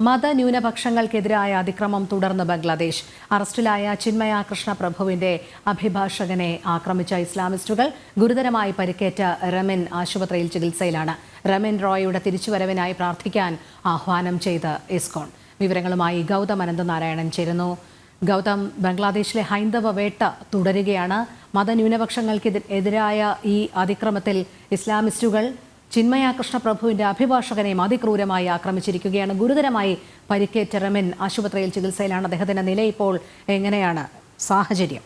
മതന്യൂനപക്ഷങ്ങൾക്കെതിരായ അതിക്രമം തുടർന്ന് ബംഗ്ലാദേശ്. അറസ്റ്റിലായ ചിന്മയ കൃഷ്ണ പ്രഭുവിന്റെ അഭിഭാഷകനെ ആക്രമിച്ച ഇസ്ലാമിസ്റ്റുകൾ ഗുരുതരമായി പരിക്കേറ്റ റമിൻ ആശുപത്രിയിൽ ചികിത്സയിലാണ്. റമിൻ റോയിയുടെ തിരിച്ചുവരവിനായി പ്രാർത്ഥിക്കാൻ ആഹ്വാനം ചെയ്ത് ഇസ്കോൺ. വിവരങ്ങളുമായി ഗൗതം അനന്തനാരായണൻ ചേരുന്നു. ഗൗതം ബംഗ്ലാദേശിലെ ഹൈന്ദവ വേട്ട തുടരുകയാണ്. മതന്യൂനപക്ഷങ്ങൾക്കെതിരായ ഈ അതിക്രമത്തിൽ ഇസ്ലാമിസ്റ്റുകൾ ചിന്മയ കൃഷ്ണപ്രഭുവിന്റെ അഭിഭാഷകനെയും അതിക്രൂരമായി ആക്രമിച്ചിരിക്കുകയാണ്. ഗുരുതരമായി പരിക്കേറ്റ റമിൻ ആശുപത്രിയിൽ ചികിത്സയിലാണ്. അദ്ദേഹത്തിന്റെ നില ഇപ്പോൾ എങ്ങനെയാണ്? സാഹചര്യം?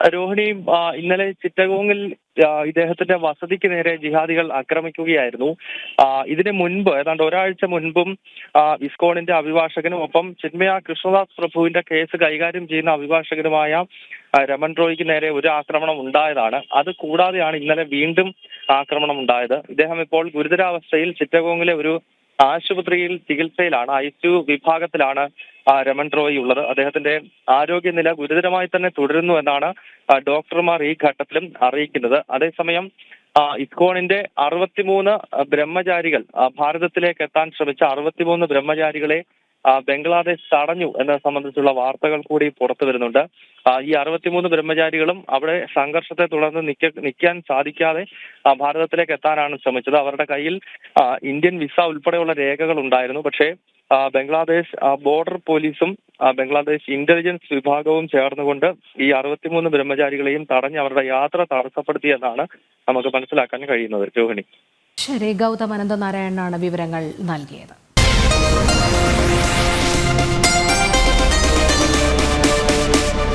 രോഹിണി ഇന്നലെ ചിറ്റഗോങ്ങിൽ ഇദ്ദേഹത്തിന്റെ വസതിക്ക് നേരെ ജിഹാദികൾ ആക്രമിക്കുകയായിരുന്നു. ഇതിനു മുൻപ് ഏതാണ്ട് ഒരാഴ്ച മുൻപും ഇസ്കോണിന്റെ അഭിഭാഷകനും ഒപ്പം ചിന്മയ കൃഷ്ണദാസ് പ്രഭുവിന്റെ കേസ് കൈകാര്യം ചെയ്യുന്ന അഭിഭാഷകനുമായ രമൺ റോയ്ക്ക് നേരെ ഒരു ആക്രമണം ഉണ്ടായതാണ്. അത് കൂടാതെയാണ് ഇന്നലെ വീണ്ടും ആക്രമണം ഉണ്ടായത്. ഇദ്ദേഹം ഇപ്പോൾ ഗുരുതരാവസ്ഥയിൽ ചിറ്റഗോങ്ങിലെ ഒരു ആശുപത്രിയിൽ ചികിത്സയിലാണ് ഐ സി വിഭാഗത്തിലാണ് രമൺ റോയ് ഉള്ളത്. അദ്ദേഹത്തിന്റെ ആരോഗ്യനില ഗുരുതരമായി തന്നെ തുടരുന്നു എന്നാണ് ഡോക്ടർമാർ ഈ ഘട്ടത്തിലും അറിയിക്കുന്നത്. അതേസമയം ഇസ്കോണിന്റെ അറുപത്തിമൂന്ന് ബ്രഹ്മചാരികൾ ഭാരതത്തിലേക്ക് എത്താൻ ശ്രമിച്ച അറുപത്തിമൂന്ന് ബ്രഹ്മചാരികളെ ബംഗ്ലാദേശ് തടഞ്ഞു എന്നത് സംബന്ധിച്ചുള്ള വാർത്തകൾ കൂടി പുറത്തു വരുന്നുണ്ട്. ഈ അറുപത്തിമൂന്ന് ബ്രഹ്മചാരികളും അവിടെ സംഘർഷത്തെ തുടർന്ന് നിൽക്കാൻ സാധിക്കാതെ ഭാരതത്തിലേക്ക് എത്താനാണ് ശ്രമിച്ചത്. അവരുടെ കയ്യിൽ ഇന്ത്യൻ വിസ ഉൾപ്പെടെയുള്ള രേഖകൾ ഉണ്ടായിരുന്നു. പക്ഷേ ബംഗ്ലാദേശ് ബോർഡർ പോലീസും ബംഗ്ലാദേശ് ഇന്റലിജൻസ് വിഭാഗവും ചേർന്നുകൊണ്ട് ഈ അറുപത്തിമൂന്ന് ബ്രഹ്മചാരികളെയും തടഞ്ഞ് അവരുടെ യാത്ര തടസ്സപ്പെടുത്തിയെന്നാണ് നമുക്ക് മനസ്സിലാക്കാൻ കഴിയുന്നത്. രോഹിണി. ശരി ഗൗതം അനന്തനാരായണനാണ് വിവരങ്ങൾ നൽകിയത്.